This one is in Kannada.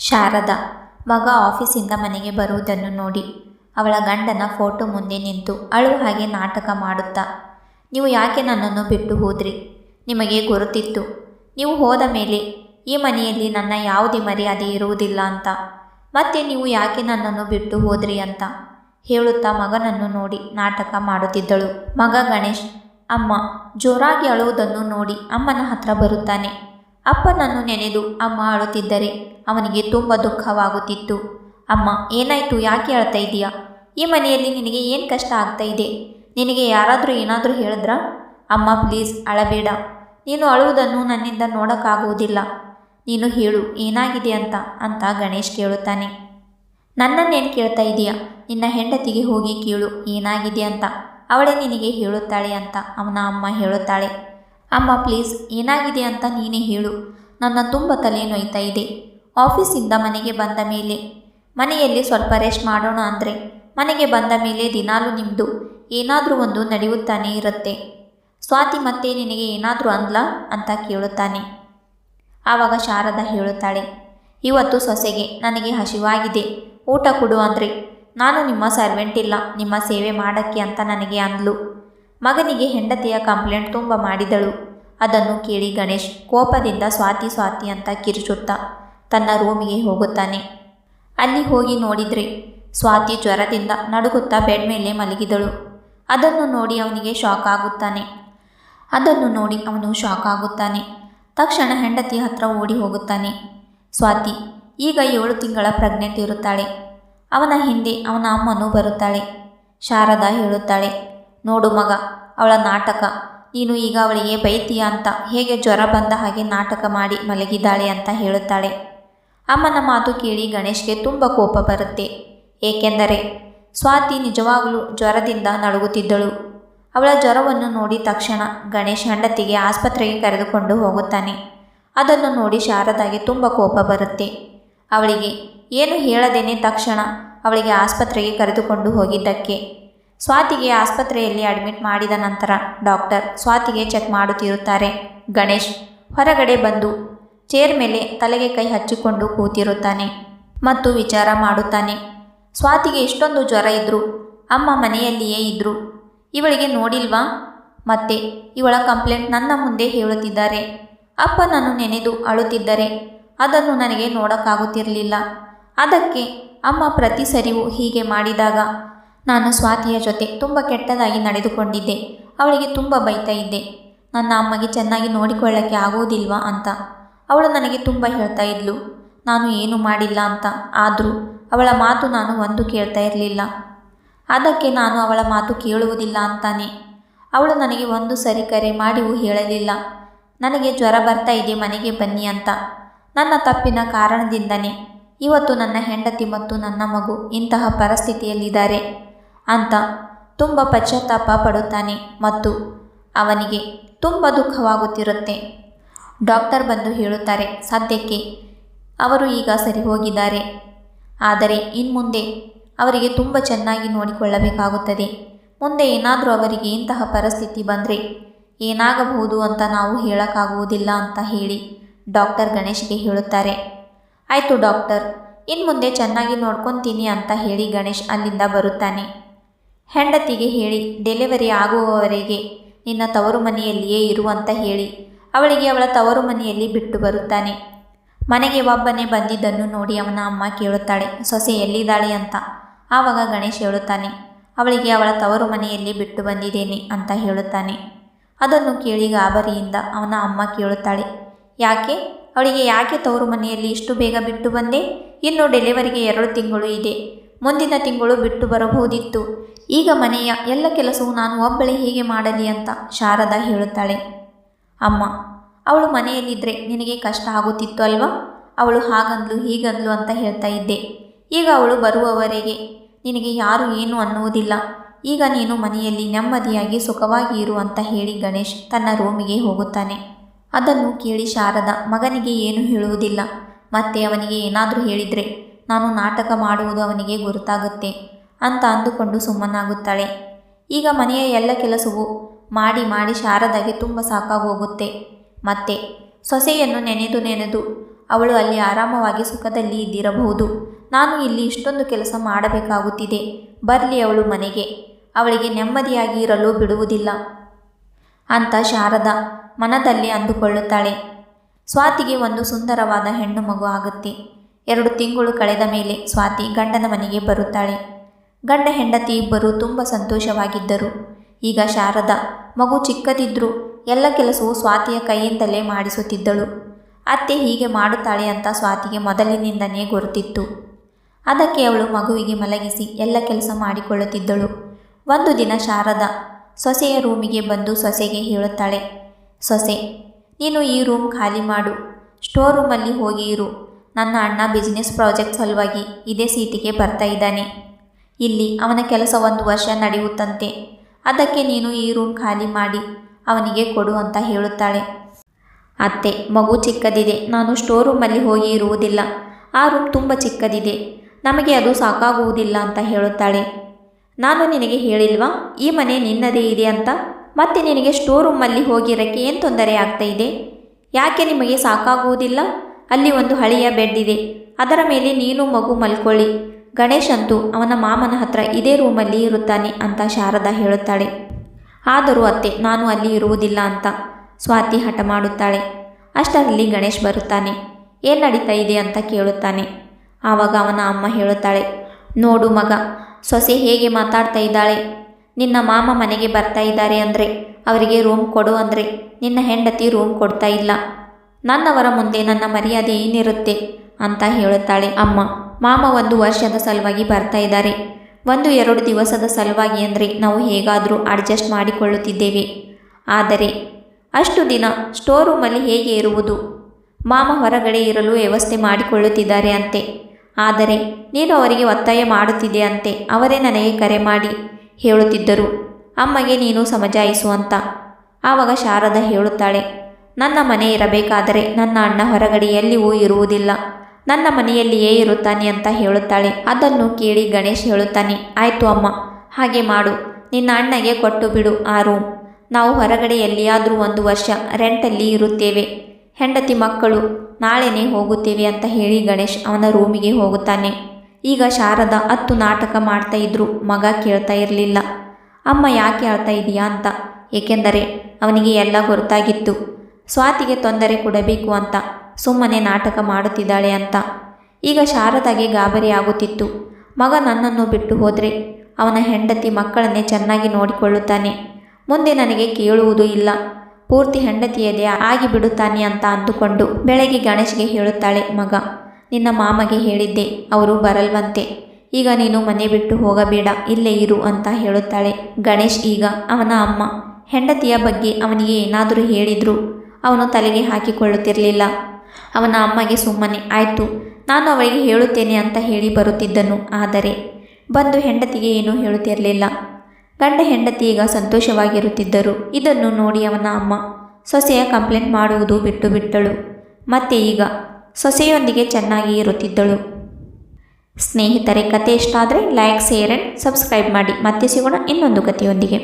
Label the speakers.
Speaker 1: ಶಾರದಾ, ಮಗ ಆಫೀಸಿಂದ ಮನೆಗೆ ಬರುವುದನ್ನು ನೋಡಿ. ಅವಳ ಗಂಡನ ಫೋಟೋ ಮುಂದೆ ನಿಂತು ಅಳು ಹಾಗೆ ನಾಟಕ ಮಾಡುತ್ತಾ, ನೀವು ಯಾಕೆ ನನ್ನನ್ನು ಬಿಟ್ಟು ಹೋದ್ರಿ? ನಿಮಗೆ ಗುರುತಿತ್ತು. ನೀವು ಹೋದ ಮೇಲೆ ಈ ಮನೆಯಲ್ಲಿ ನನ್ನ ಯಾವುದೇ ಮರ್ಯಾದೆ ಇರುವುದಿಲ್ಲ ಅಂತ. ಮತ್ತೆ ನೀವು ಯಾಕೆ ನನ್ನನ್ನು ಬಿಟ್ಟು ಹೋದ್ರಿ ಅಂತ? ಹೇಳುತ್ತಾ ಮಗನನ್ನು ನೋಡಿ ನಾಟಕ ಮಾಡುತ್ತಿದ್ದಳು. ಮಗ ಗಣೇಶ್, ಅಮ್ಮ, ಜೋರಾಗಿ ಅಳುವುದನ್ನು ನೋಡಿ ಅಮ್ಮನ ಹತ್ರ ಬರುತ್ತಾನೆ. ಅಪ್ಪನನ್ನು ನೆನೆದು ಅಮ್ಮ ಅಳುತ್ತಿದ್ದರೆ ಅವನಿಗೆ ತುಂಬ ದುಃಖವಾಗುತ್ತಿತ್ತು. ಅಮ್ಮ, ಏನಾಯಿತು? ಯಾಕೆ ಅಳ್ತಾ ಇದ್ದೀಯಾ? ಈ ಮನೆಯಲ್ಲಿ ನಿನಗೆ ಏನು ಕಷ್ಟ ಆಗ್ತಾ ಇದೆ? ನಿನಗೆ ಯಾರಾದರೂ ಏನಾದರೂ ಹೇಳಿದ್ರಾ? ಅಮ್ಮ ಪ್ಲೀಸ್ ಅಳಬೇಡ. ನೀನು ಅಳುವುದನ್ನು ನನ್ನಿಂದ ನೋಡೋಕ್ಕಾಗುವುದಿಲ್ಲ. ನೀನು ಹೇಳು, ಏನಾಗಿದೆ ಅಂತ ಅಂತ ಗಣೇಶ್ ಕೇಳುತ್ತಾನೆ. ನನ್ನನ್ನೇನು ಕೇಳ್ತಾ ಇದೆಯಾ ನಿನ್ನ ಹೆಂಡತಿಗೆ ಹೋಗಿ ಕೇಳು, ಏನಾಗಿದೆ ಅಂತ. ಅವಳೇ ನಿನಗೆ ಹೇಳುತ್ತಾಳೆ ಅಂತ ಅವನ ಅಮ್ಮ ಹೇಳುತ್ತಾಳೆ. ಅಮ್ಮ ಪ್ಲೀಸ್, ಏನಾಗಿದೆ ಅಂತ ನೀನೇ ಹೇಳು. ನನ್ನ ತುಂಬ ತಲೆ ನೋಯ್ತಾ ಇದೆ. ಆಫೀಸಿಂದ ಮನೆಗೆ ಬಂದ ಮೇಲೆ, ಮನೆಯಲ್ಲಿ ಸ್ವಲ್ಪ ರೆಸ್ಟ್ ಮಾಡೋಣ ಅಂದರೆ, ಮನೆಗೆ ಬಂದ ಮೇಲೆ ದಿನಾಲೂ ನಿಮ್ಮದು ಏನಾದರೂ ಒಂದು ನಡೆಯುತ್ತಾನೆ ಇರುತ್ತೆ. ಸ್ವಾತಿ ಮತ್ತೆ ನಿನಗೆ ಏನಾದರೂ ಅಂದ್ಲ ಅಂತ ಕೇಳುತ್ತಾನೆ. ಆವಾಗ ಶಾರದಾ ಹೇಳುತ್ತಾಳೆ, ಇವತ್ತು ಸೊಸೆಗೆ ನನಗೆ ಹಸಿವಾಗಿದೆ. ಊಟ ಕೊಡು ಅಂದರೆ, ನಾನು ನಿಮ್ಮ ಸರ್ವೆಂಟ್ ಇಲ್ಲ, ನಿಮ್ಮ ಸೇವೆ ಮಾಡೋಕ್ಕೆ ಅಂತ ನನಗೆ ಅಂದ್ಲು. ಮಗನಿಗೆ ಹೆಂಡತಿಯ ಕಂಪ್ಲೇಂಟ್ ತುಂಬ ಮಾಡಿದಳು. ಅದನ್ನು ಕೇಳಿ ಗಣೇಶ್ ಕೋಪದಿಂದ ಸ್ವಾತಿ ಸ್ವಾತಿ ಅಂತ ಕಿರುಚುತ್ತಾ ತನ್ನ ರೂಮಿಗೆ ಹೋಗುತ್ತಾನೆ. ಅಲ್ಲಿ ಹೋಗಿ ನೋಡಿದರೆ ಸ್ವಾತಿ ಜ್ವರದಿಂದ ನಡುಗುತ್ತಾ ಬೆಡ್ ಮೇಲೆ ಮಲಗಿದಳು. ಅದನ್ನು ನೋಡಿ ಅವನಿಗೆ ಶಾಕ್ ಆಗುತ್ತಾನೆ. ಅದನ್ನು ನೋಡಿ ಅವನು ಶಾಕ್ ಆಗುತ್ತಾನೆ. ತಕ್ಷಣ ಹೆಂಡತಿ ಹತ್ರ ಓಡಿ ಹೋಗುತ್ತಾನೆ. ಸ್ವಾತಿ, ಈಗ ಏಳು ತಿಂಗಳ ಪ್ರೆಗ್ನೆಂಟ್ ಇರುತ್ತಾಳೆ ಅವನ ಹಿಂದೆ ಅವನ ಅಮ್ಮನೂ ಬರುತ್ತಾಳೆ. ಶಾರದಾ ಹೇಳುತ್ತಾಳೆ ನೋಡು ಮಗ, ಅವಳ ನಾಟಕ. ನೀನು ಈಗ ಅವಳಿಗೆ ಬೈತೀಯ ಅಂತ. ಹೇಗೆ ಜ್ವರ ಬಂದ ಹಾಗೆ ನಾಟಕ ಮಾಡಿ ಮಲಗಿದ್ದಾಳೆ ಅಂತ ಹೇಳುತ್ತಾಳೆ. ಅಮ್ಮನ ಮಾತು ಕೇಳಿ ಗಣೇಶ್ಗೆ ತುಂಬ ಕೋಪ ಬರುತ್ತೆ. ಏಕೆಂದರೆ ಸ್ವಾತಿ ನಿಜವಾಗಲೂ ಜ್ವರದಿಂದ ನಡುಗುತ್ತಿದ್ದಳು ಅವಳ ಜ್ವರವನ್ನು ನೋಡಿ ತಕ್ಷಣ ಗಣೇಶ್ ಹೆಂಡತಿಗೆ ಆಸ್ಪತ್ರೆಗೆ ಕರೆದುಕೊಂಡು ಹೋಗುತ್ತಾನೆ. ಅದನ್ನು ನೋಡಿ ಶಾರದಾಗೆ ತುಂಬ ಕೋಪ ಬರುತ್ತೆ. ಅವಳಿಗೆ, ಏನು ಹೇಳದೇನೆ ತಕ್ಷಣ? ಅವಳಿಗೆ ಆಸ್ಪತ್ರೆಗೆ ಕರೆದುಕೊಂಡು ಹೋಗಿದ್ದಕ್ಕೆ. ಸ್ವಾತಿಗೆ ಆಸ್ಪತ್ರೆಯಲ್ಲಿ ಅಡ್ಮಿಟ್ ಮಾಡಿದ ನಂತರ ಡಾಕ್ಟರ್ ಸ್ವಾತಿಗೆ ಚೆಕ್ ಮಾಡುತ್ತಿರುತ್ತಾರೆ. ಗಣೇಶ್ ಹೊರಗಡೆ ಬಂದು ಚೇರ್ ಮೇಲೆ ತಲೆಗೆ ಕೈ ಹಚ್ಚಿಕೊಂಡು ಕೂತಿರುತ್ತಾನೆ ಮತ್ತು ವಿಚಾರ ಮಾಡುತ್ತಾನೆ. ಸ್ವಾತಿಗೆ ಇಷ್ಟೊಂದು ಜ್ವರ ಇದ್ದರು ಅಮ್ಮ ಮನೆಯಲ್ಲಿಯೇ ಇದ್ದರು ಇವಳಿಗೆ ನೋಡಿಲ್ವಾ? ಮತ್ತೆ ಇವಳ ಕಂಪ್ಲೇಂಟ್ ನನ್ನ ಮುಂದೆ ಹೇಳುತ್ತಿದ್ದಾರೆ. ಅಪ್ಪನನ್ನು ನೆನೆದು ಅಳುತ್ತಿದ್ದರೆ ಅದನ್ನು ನನಗೆ ನೋಡೋಕ್ಕಾಗುತ್ತಿರಲಿಲ್ಲ. ಅದಕ್ಕೆ ಅಮ್ಮ ಪ್ರತಿ ಸರಿವು ಹೀಗೆ ಮಾಡಿದಾಗ ನಾನು ಸ್ವಾತಿಯ ಜೊತೆ ತುಂಬ ಕೆಟ್ಟದಾಗಿ ನಡೆದುಕೊಂಡಿದ್ದೆ. ಅವಳಿಗೆ ತುಂಬ ಬೈತಾ ಇದ್ದೆ. ನನ್ನ ಅಮ್ಮಗೆ ಚೆನ್ನಾಗಿ ನೋಡಿಕೊಳ್ಳೋಕ್ಕೆ ಆಗುವುದಿಲ್ವಾ ಅಂತ. ಅವಳು ನನಗೆ ತುಂಬ ಹೇಳ್ತಾ ಇದ್ಲು. ನಾನು ಏನು ಮಾಡಿಲ್ಲ ಅಂತ. ಆದರೂ ಅವಳ ಮಾತು ನಾನು ಒಂದು ಕೇಳ್ತಾ ಇರಲಿಲ್ಲ. ಅದಕ್ಕೆ ನಾನು ಅವಳ ಮಾತು ಕೇಳುವುದಿಲ್ಲ ಅಂತಾನೆ. ಅವಳು ನನಗೆ ಒಂದು ಸರಿ ಕರೆ ಮಾಡಿಯೂ ಹೇಳಲಿಲ್ಲ. ನನಗೆ ಜ್ವರ ಬರ್ತಾ ಇದೆ, ಮನೆಗೆ ಬನ್ನಿ ಅಂತ. ನನ್ನ ತಪ್ಪಿನ ಕಾರಣದಿಂದನೇ. ಇವತ್ತು ನನ್ನ ಹೆಂಡತಿ ಮತ್ತು ನನ್ನ ಮಗು ಇಂತಹ ಪರಿಸ್ಥಿತಿಯಲ್ಲಿದ್ದಾರೆ. ಅಂತ ತುಂಬ ಪಶ್ಚಾತ್ತಾಪ ಪಡುತ್ತಾನೆ ಮತ್ತು ಅವನಿಗೆ ತುಂಬ ದುಃಖವಾಗುತ್ತಿರುತ್ತೆ. ಡಾಕ್ಟರ್ ಬಂದು ಹೇಳುತ್ತಾರೆ, ಸದ್ಯಕ್ಕೆ ಅವರು ಈಗ ಸರಿ ಹೋಗಿದ್ದಾರೆ. ಆದರೆ ಇನ್ಮುಂದೆ ಅವರಿಗೆ ತುಂಬ ಚೆನ್ನಾಗಿ ನೋಡಿಕೊಳ್ಳಬೇಕಾಗುತ್ತದೆ. ಮುಂದೆ ಏನಾದರೂ ಅವರಿಗೆ ಇಂತಹ ಪರಿಸ್ಥಿತಿ ಬಂದರೆ ಏನಾಗಬಹುದು ಅಂತ ನಾವು ಹೇಳೋಕ್ಕಾಗುವುದಿಲ್ಲ ಅಂತ ಹೇಳಿ ಡಾಕ್ಟರ್ ಗಣೇಶ್ಗೆ ಹೇಳುತ್ತಾರೆ. ಆಯಿತು ಡಾಕ್ಟರ್ ಇನ್ನು ಮುಂದೆ ಚೆನ್ನಾಗಿ ನೋಡ್ಕೊತೀನಿ ಅಂತ ಹೇಳಿ ಗಣೇಶ್ ಅಲ್ಲಿಂದ ಬರುತ್ತಾನೆ. ಹೆಂಡತಿಗೆ ಹೇಳಿ, ಡೆಲಿವರಿ ಆಗುವವರೆಗೆ ನಿನ್ನ ತವರು ಮನೆಯಲ್ಲಿಯೇ ಇರುವಂತ ಹೇಳಿ, ಅವಳಿಗೆ ಅವಳ ತವರು ಮನೆಯಲ್ಲಿ ಬಿಟ್ಟು ಬರುತ್ತಾನೆ. ಮನೆಗೆ ಒಬ್ಬನೇ ಬಂದಿದ್ದನ್ನು ನೋಡಿ ಅವನ ಅಮ್ಮ ಕೇಳುತ್ತಾಳೆ, ಸೊಸೆ ಎಲ್ಲಿದ್ದಾಳೆ ಅಂತ. ಆವಾಗ ಗಣೇಶ್ ಹೇಳುತ್ತಾನೆ, ಅವಳಿಗೆ ಅವಳ ತವರು ಮನೆಯಲ್ಲಿ ಬಿಟ್ಟು ಬಂದಿದ್ದೇನೆ ಅಂತ ಹೇಳುತ್ತಾನೆ. ಅದನ್ನು ಕೇಳಿ ಗಾಬರಿಯಿಂದ ಅವನ ಅಮ್ಮ ಕೇಳುತ್ತಾಳೆ, ಯಾಕೆ? ಅವಳಿಗೆ ಯಾಕೆ ತವರು ಮನೆಯಲ್ಲಿ ಇಷ್ಟು ಬೇಗ ಬಿಟ್ಟು ಬಂದೆ? ಇನ್ನು ಡೆಲಿವರಿಗೆ ಎರಡು ತಿಂಗಳು ಇದೆ. ಮುಂದಿನ ತಿಂಗಳು ಬಿಟ್ಟು ಬರಬಹುದಿತ್ತು. ಈಗ ಮನೆಯ ಎಲ್ಲ ಕೆಲಸವೂ ನಾನು ಒಬ್ಬಳೇ ಹೇಗೆ ಮಾಡಲಿ ಅಂತ ಶಾರದಾ ಹೇಳುತ್ತಾಳೆ. ಅಮ್ಮ, ಅವಳು ಮನೆಯಲ್ಲಿದ್ದರೆ ನಿನಗೆ ಕಷ್ಟ ಆಗುತ್ತಿತ್ತು ಅಲ್ವಾ? ಅವಳು ಹಾಗಂದ್ಲು ಹೀಗಂದ್ಲು ಅಂತ ಹೇಳ್ತಾ ಇದ್ದೆ. ಈಗ ಅವಳು ಬರುವವರೆಗೆ ನಿನಗೆ ಯಾರು ಏನು ಅನ್ನುವುದಿಲ್ಲ. ಈಗ ನೀನು ಮನೆಯಲ್ಲಿ ನೆಮ್ಮದಿಯಾಗಿ ಸುಖವಾಗಿ ಇರು ಅಂತ ಹೇಳಿ ಗಣೇಶ್ ತನ್ನ ರೂಮಿಗೆ ಹೋಗುತ್ತಾನೆ. ಅದನ್ನು ಕೇಳಿ ಶಾರದಾ ಮಗನಿಗೆ ಏನು ಹೇಳುವುದಿಲ್ಲ. ಮತ್ತೆ ಅವನಿಗೆ ಏನಾದರೂ ಹೇಳಿದರೆ ನಾನು ನಾಟಕ ಮಾಡುವುದು ಅವನಿಗೆ ಗುರುತಾಗುತ್ತೆ ಅಂತ ಅಂದುಕೊಂಡು ಸುಮ್ಮನಾಗುತ್ತಾಳೆ. ಈಗ ಮನೆಯ ಎಲ್ಲ ಕೆಲಸವು ಮಾಡಿ ಮಾಡಿ ಶಾರದಾಗೆ ತುಂಬ ಸಾಕಾಗೋಗುತ್ತೆ. ಮತ್ತೆ ಸೊಸೆಯನ್ನು ನೆನೆದು ನೆನೆದು ಅವಳು ಅಲ್ಲಿ ಆರಾಮವಾಗಿ ಸುಖದಲ್ಲಿ ಇದ್ದಿರಬಹುದು. ನಾನು ಇಲ್ಲಿ ಇಷ್ಟೊಂದು ಕೆಲಸ ಮಾಡಬೇಕಾಗುತ್ತಿದೆ. ಬರಲಿ ಅವಳು ಮನೆಗೆ. ಅವಳಿಗೆ ನೆಮ್ಮದಿಯಾಗಿ ಇರಲು ಬಿಡುವುದಿಲ್ಲ ಅಂತ ಶಾರದಾ ಮನದಲ್ಲಿ ಅಂದುಕೊಳ್ಳುತ್ತಾಳೆ. ಸ್ವಾತಿಗೆ ಒಂದು ಸುಂದರವಾದ ಹೆಣ್ಣು ಮಗು ಆಗುತ್ತೆ. ಎರಡು ತಿಂಗಳು ಕಳೆದ ಮೇಲೆ ಸ್ವಾತಿ ಗಂಡನ ಮನೆಗೆ ಬರುತ್ತಾಳೆ. ಗಂಡ ಹೆಂಡತಿ ಇಬ್ಬರು ತುಂಬ ಸಂತೋಷವಾಗಿದ್ದರು. ಈಗ ಶಾರದಾ, ಮಗು ಚಿಕ್ಕದಿದ್ದರೂ ಎಲ್ಲ ಕೆಲಸವು ಸ್ವಾತಿಯ ಕೈಯಿಂದಲೇ ಮಾಡಿಸುತ್ತಿದ್ದಳು. ಅತ್ತೆ ಹೀಗೆ ಮಾಡುತ್ತಾಳೆ ಅಂತ ಸ್ವಾತಿಗೆ ಮೊದಲಿನಿಂದನೇ ಗೊತ್ತಿತ್ತು. ಅದಕ್ಕೆ ಅವಳು ಮಗುವಿಗೆ ಮಲಗಿಸಿ ಎಲ್ಲ ಕೆಲಸ ಮಾಡಿಕೊಳ್ಳುತ್ತಿದ್ದಳು. ಒಂದು ದಿನ ಶಾರದಾ ಸೊಸೆಯ ರೂಮಿಗೆ ಬಂದು ಸೊಸೆಗೆ ಹೇಳುತ್ತಾಳೆ, ಸೊಸೆ, ನೀನು ಈ ರೂಮ್ ಖಾಲಿ ಮಾಡು. ಸ್ಟೋರ್ ರೂಮಲ್ಲಿ ಹೋಗಿ ಇರು. ನನ್ನ ಅಣ್ಣ ಬಿಸ್ನೆಸ್ ಪ್ರಾಜೆಕ್ಟ್ ಸಲುವಾಗಿ ಇದೇ ಸೀಟಿಗೆ ಬರ್ತಾ ಇದ್ದಾನೆ. ಇಲ್ಲಿ ಅವನ ಕೆಲಸ ಒಂದು ವರ್ಷ ನಡೆಯುತ್ತಂತೆ. ಅದಕ್ಕೆ ನೀನು ಈ ರೂಮ್ ಖಾಲಿ ಮಾಡಿ, ಅವನಿಗೆ ಕೊಡು ಅಂತ ಹೇಳುತ್ತಾಳೆ. ಅತ್ತೆ, ಮಗು ಚಿಕ್ಕದಿದೆ. ನಾನು ಸ್ಟೋರ್ ರೂಮಲ್ಲಿ ಹೋಗಿ ಇರುವುದಿಲ್ಲ. ಆ ರೂಮ್ ತುಂಬ ಚಿಕ್ಕದಿದೆ. ನಮಗೆ ಅದು ಸಾಕಾಗುವುದಿಲ್ಲ ಅಂತ ಹೇಳುತ್ತಾಳೆ. ನಾನು ನಿನಗೆ ಹೇಳಿಲ್ವಾ? ಈ ಮನೆ ನಿನ್ನದೇ ಇದೆ ಅಂತ? ಮತ್ತೆ ನಿನಗೆ ಸ್ಟೋರ್ ರೂಮಲ್ಲಿ ಹೋಗಿರೋಕ್ಕೆ ಏನು ತೊಂದರೆ ಆಗ್ತಾ ಇದೆ? ಯಾಕೆ ನಿಮಗೆ ಸಾಕಾಗುವುದಿಲ್ಲ? ಅಲ್ಲಿ ಒಂದು ಹಳೆಯ ಬೆಡ್ ಇದೆ ಅದರ ಮೇಲೆ ನೀನು ಮಗು ಮಲ್ಕೊಳ್ಳಿ. ಗಣೇಶ್ ಅಂತೂ ಅವನ ಮಾಮನ ಹತ್ರ ಇದೇ ರೂಮಲ್ಲಿ ಇರುತ್ತಾನೆ ಅಂತ ಶಾರದಾ ಹೇಳುತ್ತಾಳೆ. ಆದರೂ ಅತ್ತೆ, ನಾನು ಅಲ್ಲಿ ಇರುವುದಿಲ್ಲ ಅಂತ ಸ್ವಾತಿ ಹಠ ಮಾಡುತ್ತಾಳೆ. ಅಷ್ಟರಲ್ಲಿ ಗಣೇಶ್ ಬರುತ್ತಾನೆ. ಏನು ನಡೀತಾ ಇದೆ ಅಂತ ಕೇಳುತ್ತಾನೆ. ಆವಾಗ ಅವನ ಅಮ್ಮ ಹೇಳುತ್ತಾಳೆ, ನೋಡು ಮಗ, ಸೊಸೆ ಹೇಗೆ ಮಾತಾಡ್ತಾ ಇದ್ದಾಳೆ? ನಿನ್ನ ಮಾಮ ಮನೆಗೆ ಬರ್ತಾ ಇದ್ದಾರೆ ಅಂದರೆ, ಅವರಿಗೆ ರೂಮ್ ಕೊಡು ಅಂದರೆ, ನಿನ್ನ ಹೆಂಡತಿ ರೂಮ್ ಕೊಡ್ತಾ ಇಲ್ಲ. ನನ್ನವರ ಮುಂದೆ ನನ್ನ ಮರ್ಯಾದೆ ಏನಿರುತ್ತೆ? ಅಂತ ಹೇಳುತ್ತಾಳೆ ಅಮ್ಮ. ಮಾಮ ಒಂದು ವರ್ಷದ ಸಲುವಾಗಿ ಬರ್ತಾ ಇದ್ದಾರೆ. ಒಂದು ಎರಡು ದಿವಸದ ಸಲುವಾಗಿ ಅಂದರೆ ನಾವು ಹೇಗಾದರೂ ಅಡ್ಜಸ್ಟ್ ಮಾಡಿಕೊಳ್ಳುತ್ತಿದ್ದೇವೆ. ಆದರೆ ಅಷ್ಟು ದಿನ ಸ್ಟೋರ್ ರೂಮಲ್ಲಿ ಹೇಗೆ ಇರುವುದು? ಮಾಮ ಹೊರಗಡೆ ಇರಲು ವ್ಯವಸ್ಥೆ ಮಾಡಿಕೊಳ್ಳುತ್ತಿದ್ದಾರೆ ಅಂತೆ. ಆದರೆ ನೀನು ಅವರಿಗೆ ಒತ್ತಾಯ ಮಾಡುತ್ತಿದೆ ಅಂತೆ. ಅವರೇ ನನಗೆ ಕರೆ ಮಾಡಿ ಹೇಳುತ್ತಿದ್ದರು. ಅಮ್ಮಗೆ ನೀನು ಸಮಜಾಯಿಸು ಅಂತ. ಆವಾಗ ಶಾರದಾ ಹೇಳುತ್ತಾಳೆ ನನ್ನ ಮನೆ ಇರಬೇಕಾದರೆ ನನ್ನ ಅಣ್ಣ ಹೊರಗಡೆ ಎಲ್ಲಿಯೂ ಇರುವುದಿಲ್ಲ. ನನ್ನ ಮನೆಯಲ್ಲಿಯೇ ಇರುತ್ತಾನೆ ಅಂತ ಹೇಳುತ್ತಾಳೆ. ಅದನ್ನು ಕೇಳಿ ಗಣೇಶ್ ಹೇಳುತ್ತಾನೆ, ಆಯಿತು ಅಮ್ಮ, ಹಾಗೆ ಮಾಡು. ನಿನ್ನ ಅಣ್ಣಗೆ ಕೊಟ್ಟು ಬಿಡು ಆ ರೂಮ್ ನಾವು ಹೊರಗಡೆ ಎಲ್ಲಿಯಾದರೂ ಒಂದು ವರ್ಷ ರೆಂಟಲ್ಲಿ ಇರುತ್ತೇವೆ. ಹೆಂಡತಿ ಮಕ್ಕಳು, ನಾಳೆನೇ ಹೋಗುತ್ತೇವೆ ಅಂತ ಹೇಳಿ ಗಣೇಶ್ ಅವನ ರೂಮಿಗೆ ಹೋಗುತ್ತಾನೆ. ಈಗ ಶಾರದಾ ಹತ್ತು ನಾಟಕ ಮಾಡ್ತಾ ಇದ್ರು, ಮಗ ಕೇಳ್ತಾ ಇರಲಿಲ್ಲ. ಅಮ್ಮ ಯಾಕೆ ಹೇಳ್ತಾ ಇದೀಯಾ ಅಂತ. ಏಕೆಂದರೆ ಅವನಿಗೆ ಎಲ್ಲ ಗೊತ್ತಾಗಿತ್ತು. ಸ್ವಾತಿಗೆ ತೊಂದರೆ ಕೊಡಬೇಕು ಅಂತ, ಸುಮ್ಮನೆ ನಾಟಕ ಮಾಡುತ್ತಿದ್ದಾಳೆ ಅಂತ. ಈಗ ಶಾರದಾಗೆ ಗಾಬರಿ ಆಗುತ್ತಿತ್ತು. ಮಗ ನನ್ನನ್ನು ಬಿಟ್ಟು ಹೋದರೆ ಅವನ ಹೆಂಡತಿ ಮಕ್ಕಳನ್ನೇ ಚೆನ್ನಾಗಿ ನೋಡಿಕೊಳ್ಳುತ್ತಾನೆ. ಮುಂದೆ ನನಗೆ ಕೇಳುವುದು ಇಲ್ಲ. ಪೂರ್ತಿ ಹೆಂಡತಿಯದೇ ಆಗಿ ಬಿಡುತ್ತಾನೆ ಅಂತ ಅಂದುಕೊಂಡು ಬೆಳಗ್ಗೆ ಗಣೇಶ್ಗೆ ಹೇಳುತ್ತಾಳೆ, ಮಗ, ನಿನ್ನ ಮಾಮಗೆ ಹೇಳಿದ್ದೆ, ಅವರು ಬರಲ್ವಂತೆ. ಈಗ ನೀನು ಮನೆ ಬಿಟ್ಟು ಹೋಗಬೇಡ, ಇಲ್ಲೇ ಇರು ಅಂತ ಹೇಳುತ್ತಾಳೆ ಗಣೇಶ್ ಈಗ ಅವನ ಅಮ್ಮ. ಹೆಂಡತಿಯ ಬಗ್ಗೆ ಅವನಿಗೆ ಏನಾದರೂ ಹೇಳಿದ್ರು ಅವನು ತಲೆಗೆ ಹಾಕಿಕೊಳ್ಳುತ್ತಿರಲಿಲ್ಲ. ಅವನ ಅಮ್ಮಗೆ ಸುಮ್ಮನೆ, ಆಯಿತು, ನಾನು ಅವಳಿಗೆ ಹೇಳುತ್ತೇನೆ ಅಂತ ಹೇಳಿ ಬರುತ್ತಿದ್ದನು, ಆದರೆ ಬಂದು ಹೆಂಡತಿಗೆ ಏನೂ ಹೇಳುತ್ತಿರಲಿಲ್ಲ ಗಂಡ ಹೆಂಡತಿ ಈಗ ಸಂತೋಷವಾಗಿರುತ್ತಿದ್ದರು. ಇದನ್ನು ನೋಡಿ ಅವನ ಅಮ್ಮ ಸೊಸೆಯ ಕಂಪ್ಲೇಂಟ್ ಮಾಡುವುದು ಬಿಟ್ಟು ಬಿಟ್ಟಳು. ಮತ್ತೆ ಈಗ ಸೊಸೆಯೊಂದಿಗೆ ಚೆನ್ನಾಗಿ ಇರುತ್ತಿದ್ದಳು. ಸ್ನೇಹಿತರೆ ಕತೆ ಇಷ್ಟ ಆದರೆ ಲೈಕ್ ಶೇರ್ ಆ್ಯಂಡ್ ಸಬ್ಸ್ಕ್ರೈಬ್ ಮಾಡಿ. ಮತ್ತೆ ಸಿಗೋಣ ಇನ್ನೊಂದು ಕಥೆಯೊಂದಿಗೆ.